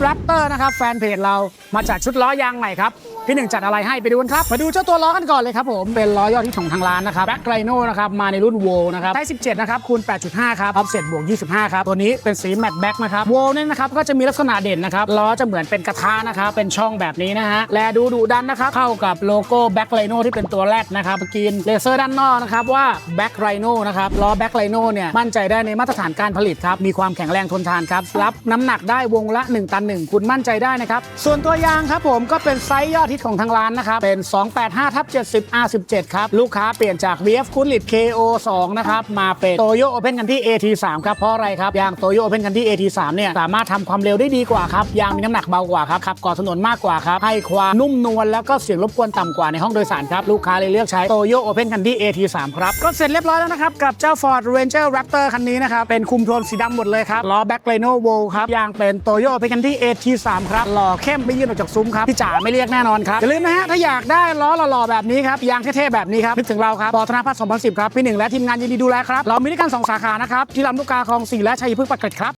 แรปเตอร์นะครับแฟนเพจเรามาจัดชุดล้อยางใหม่ครับ พี่หนึ่งจัดอะไรให้ไปดูกันครับ มาดูเจ้าตัวล้อกันก่อนเลยครับผมเป็นล้อยอดที่ของทางร้านนะครับแบ็คไ i โน่นะครับมาในรุ่นโวนะครับไซส์17 นะครับคูณ 8.5 ครับออฟเซ็ตบวก 25 ครับ ตัวนี้เป็นสีแมตต์แบ็คนะครับโวเนี่ยนะครับก็จะมีลักษณะเด่นนะครับล้อจะเหมือนเป็นกระทะนะครับเป็นช่องแบบนี้นะฮะและดูดุดันนะครับเข้ากับโลโก้แบ็คไ i โน่ที่เป็นตัวแรกนะครับกินเลเซอร์ด้านนอกนะครับว่าแบ็คไ i โน่นะครับล้อแบ็คไ i โนเนี่ยมั่นใจได้ในมาตรฐานการผลิตครับมีความแข็งแรงทนทานครับรับน้ำหนักได้วงละ 1 ตัน1 คุณมั่นใจได้นะครับ ส่วนตัวยางครับผมก็เป็นไซส์ยอดฮิตของทางร้านนะครับ เป็น 285ทับ70 R17 ครับ ลูกค้าเปลี่ยนจาก VF คูลิต KO 2 นะครับ มาเป็นโตโยโอเพนกันที่ AT3 ครับเพราะอะไรครับยางโตโยโอเพนกันที่ AT3 เนี่ยสามารถทำความเร็วได้ดีกว่าครับยางมีน้ำหนักเบากว่าครับขับก่อถนนมากกว่าครับให้ความนุ่มนวลแล้วก็เสียงรบกวนต่ำกว่าในห้องโดยสารครับลูกค้าเลยเลือกใช้โตโยโอเพนกันที่ AT3 ครับก็เสร็จเรียบร้อยแล้วนะครับกับเจ้า Ford Ranger Raptor คันนี้นะครับเป็นคุมโทนสีดำหมดเลยครับล้อแบ็คไ i โนโวครับยางเป็นโตโยโอเพนกันที่ AT3 ครับหล่อเข้มไม่ยื่นออกจากซุ้มครับพี่จ๋าไม่เรียกแน่นอนครับอย่าลืมนะฮะถ้าอยากได้ล้อหล่อๆแบบนี้ครับยางเท่ๆแบบนี้ครับนึกถึงเราครับปอธนาพัฒน์2010 ครับพี่หนึ่งและทีมงานยินดีดูแลครับเรามีด้วยกันสองสาขานะครับที่ลำลูกกาคลองสี่และชัยพฤกษ์ปากเกร็ดครับ